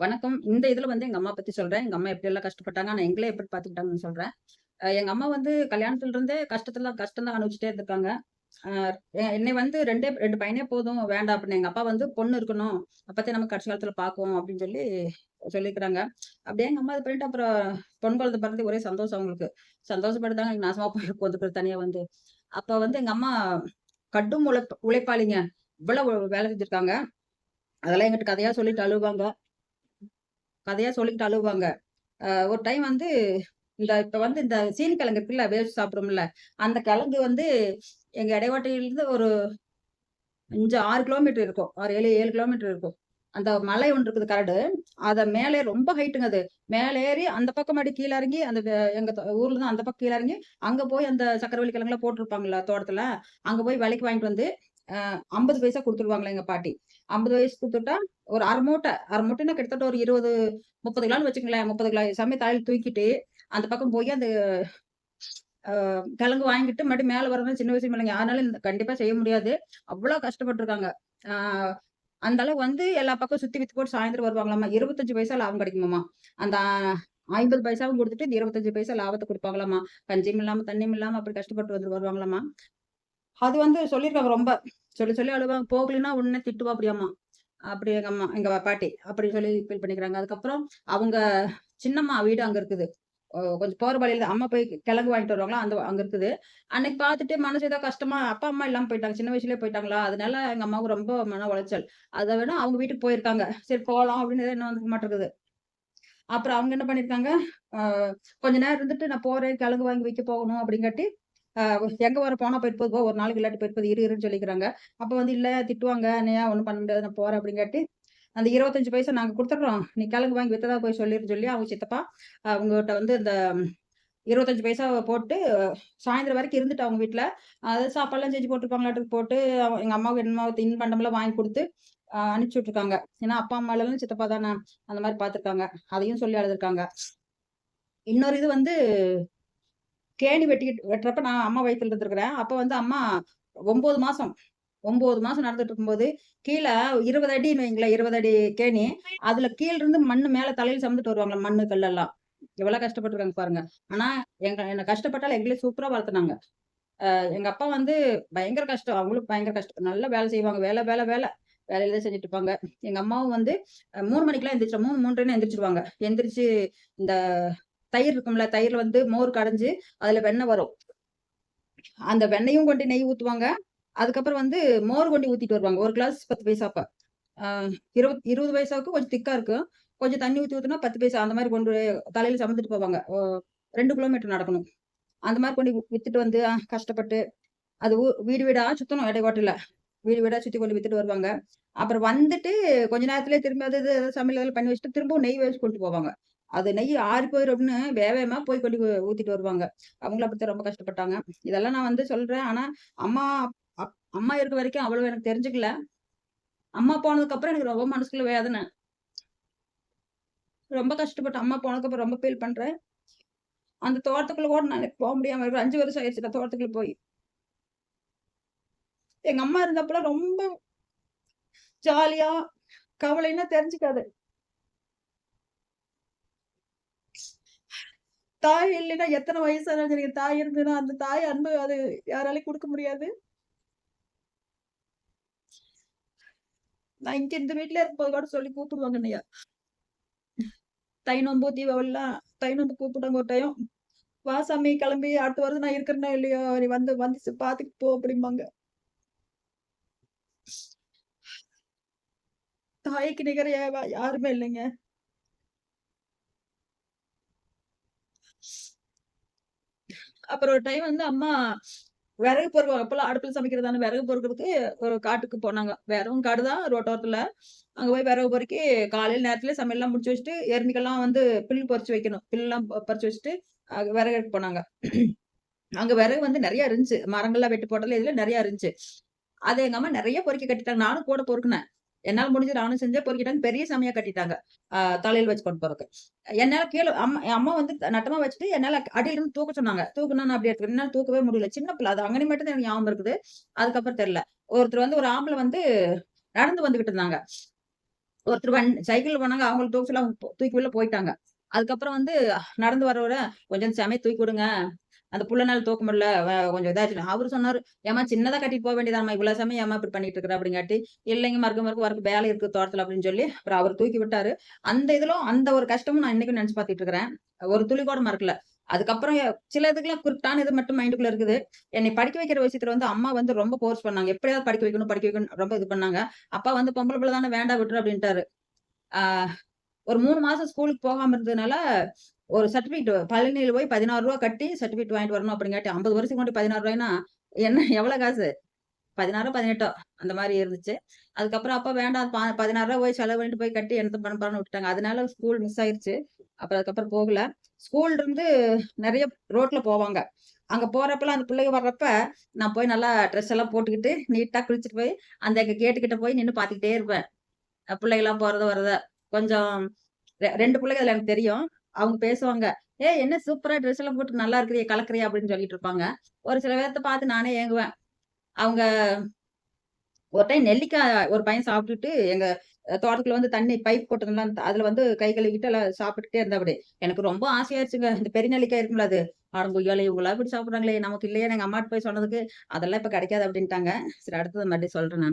வணக்கம். இந்த இதுல வந்து எங்க அம்மா பத்தி சொல்றேன். எங்க அம்மா எப்படியெல்லாம் கஷ்டப்பட்டாங்க. ஆனா எங்களை எப்படி பார்த்துக்கிட்டாங்கன்னு சொல்றேன். எங்க அம்மா வந்து கல்யாணத்துல இருந்தே கஷ்டத்துல கஷ்டம் தான் அனுபவிச்சுட்டே இருந்திருக்காங்க. என்னை வந்து 2டே 2 பையனே போதும் வேண்டாம் அப்படின்னு எங்க அப்பா வந்து பொண்ணு இருக்கணும். அப்பத்தே நம்ம கடைசி காலத்துல பார்க்குவோம் அப்படின்னு சொல்லி சொல்லியிருக்கிறாங்க. அப்படியே எங்க அம்மா இது பண்ணிட்டு அப்புறம் பொன் குழந்தை பிறந்து ஒரே சந்தோஷம் அவங்களுக்கு. சந்தோஷப்பட்டுதாங்க எனக்கு நாசமா போய் உட்காந்துருக்குறது தனியா வந்து. அப்ப வந்து எங்க அம்மா கடும் உழைப் உழைப்பாளிங்க. இவ்வளவு வேலை செஞ்சிருக்காங்க. அதெல்லாம் எங்கிட்ட கதையா சொல்லிட்டு அழுவாங்க. கதையா சொல்லிக்கிட்டு அழுவாங்க. ஒரு டைம் வந்து இந்த இப்ப வந்து இந்த சீனி கிழங்கு இருக்குல்ல, வேஸ்ட் சாப்பிடுறோம்ல, அந்த கிழங்கு வந்து எங்க இடைவாட்டையிலிருந்து ஒரு 5, 6 கிலோமீட்டர் இருக்கும். 6, 7, 7 கிலோமீட்டர் இருக்கும். அந்த மலை ஒன்று இருக்குது கரடு. அதை மேலே ரொம்ப ஹைட்டுங்க அது. மேலே ஏறி அந்த பக்கம் அடி கீழ இறங்கி அந்த எங்க ஊர்ல தான் அந்த பக்கம் கீழே இறங்கி, அங்க போய் அந்த சக்கரவள்ளி கிழங்குலாம் போட்டிருப்பாங்கல்ல தோட்டத்துல, அங்க போய் விலைக்கு வாங்கிட்டு வந்து ஐம்பது பைசா கொடுத்துருவாங்களே எங்க பாட்டி. ஐம்பது வயசு குடுத்துட்டா ஒரு அரை மூட்டை அரை மூட்டைன்னா கிட்டத்தட்ட ஒரு 20, 30 கிலோன்னு வச்சுக்கங்களேன். 30 கிலோ சமயம் தலையில் தூக்கிட்டு, அந்த பக்கம் போய் அந்த கிழங்கு வாங்கிட்டு மறுபடியும் மேல வரணும் சின்ன வயசு இல்லைங்க. அதனால கண்டிப்பா செய்ய முடியாது. அவ்வளோ கஷ்டப்பட்டுருக்காங்க. ஆஹ் அந்த அளவு வந்து எல்லா பக்கம் சுத்தி வித்து போட்டு சாயந்தரம் வருவாங்களாமா. 25 பைசா லாபம் கிடைக்குமாமா. அந்த 50 பைசாவும் கொடுத்துட்டு இந்த 25 பைசா லாபத்தை கொடுப்பாங்களாமா கஞ்சியும் இல்லாம, தண்ணியும் இல்லாம அப்படி கஷ்டப்பட்டு வந்து வருவாங்களாமா. அது வந்து சொல்லியிருக்காங்க ரொம்ப. சொல்லி சொல்லி அழுவாங்க. போகலைன்னா உடனே திட்டுவா திட்டுவாப்படியாம்மா. அப்படி எங்க அம்மா எங்க பாட்டி. அப்படி சொல்லி ஃபீல் பண்ணிக்கிறாங்க. அதுக்கப்புறம் அவங்க சின்னம்மா வீடு அங்க இருக்குது. கொஞ்சம் போற வழியில அம்மா போய் கிழங்கு வாங்கிட்டு வருவாங்களா, அந்த அங்க இருக்குது. அன்னைக்கு பார்த்துட்டு மனசு ஏதோ கஷ்டமா அப்பா, அம்மா இல்லாம போயிட்டாங்க. சின்ன வயசுலயே போயிட்டாங்களா, அதனால எங்க அம்மாவுக்கு ரொம்ப மன உளைச்சல். அதை விட அவங்க வீட்டுக்கு போயிருக்காங்க. சரி போகலாம் அப்படின்னு இன்னும் வந்துக்க மாட்டேங்குது. அப்புறம் அவங்க என்ன பண்ணியிருக்காங்க, கொஞ்ச நேரம் இருந்துட்டு நான் போறேன், கிழங்கு வாங்கி வைக்க போகணும் அப்படிங்காட்டி, எங்க வர போனா போயிட்டு போகுது ஒரு நாளைக்கு இல்லாட்டி போயிட்டு போகுது இரு இருன்னு சொல்லிக்கிறாங்க. அப்ப வந்து இல்ல திட்டுவாங்க, என்னையா ஒன்றும் பண்ண முடியாது நான் போறேன் அப்படிங்காட்டி, அந்த 25 பைசா நாங்க கொடுத்துட்றோம் நீ கிழங்கு வாங்கி வித்ததா போய் சொல்லிருன்னு சொல்லி அவங்க சித்தப்பா அவங்ககிட்ட வந்து இந்த இருபத்தஞ்சு பைசா போட்டு சாயந்தரம் வரைக்கும் இருந்துட்டு அவங்க வீட்ல. அது சாப்பாடுலாம் செஞ்சு போட்டுருப்பாங்களாட்டுருக்கு போட்டு, அவங்க எங்க அம்மாவுக்கு என்னமோ தின்பண்டம்லாம் வாங்கி கொடுத்து அனுப்பிச்சி அனுப்பிச்சு விட்டுருக்காங்க. ஏன்னா அப்பா, அம்மா சித்தப்பா தானே அந்த மாதிரி பார்த்துருக்காங்க. அதையும் சொல்லி அழுதுருக்காங்க. இன்னொரு இது வந்து கேணி வெட்டிக்கிட்டு வெட்டுறப்ப நான் அம்மா வயித்துல இருந்துருக்குறேன் அப்போ வந்து அம்மா 9 மாசம் 9 மாசம் நடந்துட்டு இருக்கும்போது, கீழே இருபது அடின்னு வைங்களேன், 20 அடி கேணி. அதுல கீழ இருந்து மண்ணு மேல தலையில் சுமந்துட்டு வருவாங்களாம், மண்ணு, கல்லெல்லாம். எவ்வளோ கஷ்டப்பட்டுருக்காங்க பாருங்க. ஆனா எங்க என்ன கஷ்டப்பட்டாலும் எங்களையும் சூப்பரா வளர்த்துனாங்க. அ எங்க அப்பா வந்து பயங்கர கஷ்டம். அவங்களும் பயங்கர கஷ்டம். நல்லா வேலை செய்வாங்க. வேலை, வேலை, வேலை. வேலையில தான் செஞ்சுட்டு இருப்பாங்க. எங்க அம்மாவும் வந்து மூணு மணிக்கெல்லாம் எந்திரிச்சுரும் 3, 3:30ன்னு எந்திரிச்சுருவாங்க. எந்திரிச்சு இந்த தயிர் இருக்கும்ல, தயிர் வந்து மோர் கடைஞ்சு, அதுல வெண்ணெய் வரும். அந்த வெண்ணையும் கொண்டு நெய் ஊத்துவாங்க. அதுக்கப்புறம் வந்து மோர் கொண்டு ஊத்திட்டு வருவாங்க. ஒரு கிளாஸ் 10 பைசா அப்ப. அ 20 20 பைசாவுக்கு கொஞ்சம் திக்கா இருக்கும். கொஞ்சம் தண்ணி ஊத்தி ஊத்துனா 10 பைசா அந்த மாதிரி கொண்டு தலையில சமந்துட்டு போவாங்க. ரெண்டு கிலோமீட்டர் நடக்கணும். அந்த மாதிரி கொண்டு வித்துட்டு வந்து கஷ்டப்பட்டு, அது ஊ வீடு வீடா சுத்தணும் இடைக்காட்டுல. வீடு வீடா சுத்தி கொண்டு வித்துட்டு வருவாங்க. அப்புறம் வந்துட்டு கொஞ்ச நேரத்துல திரும்ப அது சமையல் இதெல்லாம் பண்ணி வச்சுட்டு, திரும்பவும் நெய் வச்சு கொண்டு போவாங்க. அது நெய் ஆறி போயிடும் அப்படின்னு வேக போய் கொண்டு ஊத்திட்டு வருவாங்க. அவங்கள பத்தி ரொம்ப கஷ்டப்பட்டாங்க. இதெல்லாம் நான் வந்து சொல்றேன். ஆனா அம்மா அப் அம்மா இருக்க வரைக்கும் அவ்வளவு எனக்கு தெரிஞ்சுக்கல. அம்மா போனதுக்கப்புறம் எனக்கு ரொம்ப மனசுக்குள்ள வேதனை. ரொம்ப கஷ்டப்பட்டேன். அம்மா போனதுக்கப்புறம் ரொம்ப ஃபீல் பண்றேன். அந்த தோட்டத்துக்குள்ள கூட நான் போக முடியாம இருக்கிற அஞ்சு வருஷம் ஆயிடுச்சு நான் தோட்டத்துக்குள்ள போய். எங்க அம்மா இருந்தப்பெல்லாம் ரொம்ப ஜாலியா, கவலைன்னா தெரிஞ்சுக்காது. தாய் இல்லைன்னா எத்தன வயசான நீங்க தாய் இருந்ததுன்னா அந்த தாய் அன்பு அது யாராலயும் குடுக்க முடியாது. நான் இங்க இந்த வீட்ல இருக்கும்போது கூட சொல்லி கூப்பிடுவாங்க ஐயா தை நோம்பு, தீபாவளிலாம் தை நோம்பு கூப்பிட்டாங்க ஒரு டைம். "வா சாமி கிளம்பி அடுத்த வருது நான் இருக்கிறேனோ இல்லையோ, நீ வந்து வந்து பாத்துட்டு போ" அப்படிம்பாங்க. தாய்க்கு நிகர யாருமே இல்லைங்க. அப்புறம் ஒரு டைம் வந்து அம்மா விறகு பொறுக்க அப்பெல்லாம் அடுப்புல சமைக்கிறது தானே விறகு பொறுக்குறதுக்கு ஒரு காட்டுக்கு போனாங்க. வெறும் காடு தான் ரோட்டோரத்துல. அங்க போய் விறகு பொறுக்கி காலையில நேரத்திலே சமையல்லாம் முடிச்சு வச்சுட்டு, எருமைக்கெல்லாம் வந்து புல் பறிச்சு வைக்கணும். பில்லாம் பறிச்சு வச்சுட்டு, அ விறகு எடுத்து போனாங்க. அங்க விறகு வந்து நிறைய இருந்துச்சு. மரங்கள்லாம் வெட்டி போட்டதுல இதுல நிறைய இருந்துச்சு. அத எங்க அம்மா நிறைய பொறுக்கி கட்டிட்டாங்க. நானும் கூட பொறுக்குனேன். என்னால முடிஞ்சது நானும் செஞ்சேன். பொறுக்கிட்டாங்க. பெரிய சமையா கட்டிட்டாங்க. தலையில் தலையில வச்சு கொண்டு போறதுக்கு. என்னால கீழ அம்மா என் அம்மா வந்து நட்டமா வச்சுட்டு, என்னால அடியில இருந்து தூக்க சொன்னாங்க. தூக்கணும்னு நான் அப்படியே எடுத்துக்கிறேன். என்னால தூக்கவே முடியல. சின்ன பிள்ளை. அது அங்கனே மட்டும் தான் எனக்கு ஞாபகம் இருக்குது. அதுக்கப்புறம் தெரியல. ஒருத்தர் வந்து ஒரு ஆம்பளை வந்து நடந்து வந்துகிட்டு இருந்தாங்க. ஒருத்தர் வண் சைக்கிள் போனாங்க. அவங்களுக்கு தூக்க சொல்ல அவங்க தூக்கி உள்ள போயிட்டாங்க. அதுக்கப்புறம் வந்து நடந்து வரவர கொஞ்சம் செமைய தூக்கி விடுங்க. அந்த புள்ளனால தூக்க முடியல. கொஞ்சம் இதாச்சு அவரு சொன்னார் ஏமா சின்னதா கட்டிட்டு போக வேண்டியதாம்மா. இவ்வளோ சமயம் ஏமா இப்படி பண்ணிட்டு இருக்கிற?" அப்படிங்காட்டி, "இல்லைங்க மறுக்க மறுக்க வரக்கு வேலை இருக்கு தோட்டத்துல" அப்படின்னு சொல்லி, அப்புறம் அவர் தூக்கி விட்டாரு. அந்த இதிலும் அந்த ஒரு கஷ்டமும் நான் இன்னைக்கும் நினைச்சு பார்த்துட்டு இருக்கிறேன். ஒரு துளி கூட மறக்கல. அதுக்கப்புறம் சில இதுக்கெல்லாம் குறிப்பிட்டான இது மட்டும் மைண்டுக்குள்ள இருக்குது. என்னை படிக்க வைக்கிற விஷயத்துல வந்து அம்மா வந்து ரொம்ப ஃபோர்ஸ் பண்ணாங்க. எப்படியாவது படிக்க வைக்கணும், படிக்க வைக்கணும் ரொம்ப இது பண்ணாங்க. அப்பா வந்து பொம்பளை பிள்ளை தானே வேண்டாம் விட்டுரு" அப்படின்ட்டாரு. ஆஹ் ஒரு மூணு மாசம் ஸ்கூலுக்கு போகாம இருந்ததுனால, ஒரு சர்டிஃபிகேட் பழனியில் போய் பதினாறு ரூபா கட்டி சர்டிஃபிகேட் வாங்கிட்டு வரணும் அப்படிங்காட்டி 50 வருஷத்துக்கு கொண்டு பதினாறு ரூபாய்னா என்ன எவ்வளோ காசு? 16ஓ, 18ஓ அந்த மாதிரி இருந்துச்சு. அதுக்கப்புறம் அப்போ வேண்டாம் ப ரூ. 16 போய் செலவு பண்ணிட்டு போய் கட்டி என்ன பண்ண போறோம்ன்னு விட்டுட்டாங்க. அதனால ஸ்கூல் மிஸ் ஆயிருச்சு. அப்புறம் அதுக்கப்புறம் போகல. ஸ்கூல் இருந்து நிறைய ரோட்ல போவாங்க. அங்க போறப்பெல்லாம் அந்த பிள்ளைங்க வர்றப்ப, நான் போய் நல்லா ட்ரெஸ் எல்லாம் போட்டுக்கிட்டு, நீட்டா குளிச்சுட்டு போய், அந்த எங்க கேட்டு போய் நின்று பார்த்துக்கிட்டே இருப்பேன். அ போறத வரத கொஞ்சம் ரெ 2 பிள்ளைக அதுல எனக்கு தெரியும். அவங்க பேசுவாங்க. ஏ என்ன சூப்பரா ட்ரெஸ் எல்லாம் போட்டு நல்லா இருக்கிறியே, கலக்குறியா அப்படின்னு சொல்லிட்டு இருப்பாங்க. ஒரு சில பேர்த்த பார்த்து நானே ஏங்குவேன். அவங்க ஒரு டைம் நெல்லிக்காய் ஒரு பையன் சாப்பிட்டுட்டு, எங்க தோட்டத்துல வந்து தண்ணி பைப் போட்டதுலாம் அதுல வந்து கை கழுவிட்டு எல்லாம் சாப்பிட்டுட்டே இருந்தபடி எனக்கு ரொம்ப ஆசையாயிருச்சுங்க. இந்த பெரிய நெல்லிக்காய் இருக்கும்ல அது. அடங்கொய்யால இவ்வளோ இப்படி சாப்பிட்றாங்களே நமக்கு இல்லையேன்னு எங்க அம்மாட்டு போய் சொன்னதுக்கு, "அதெல்லாம் இப்ப கிடைக்காது" அப்படின்ட்டாங்க. சரி அடுத்தது மறுபடியும் சொல்றேன் நான்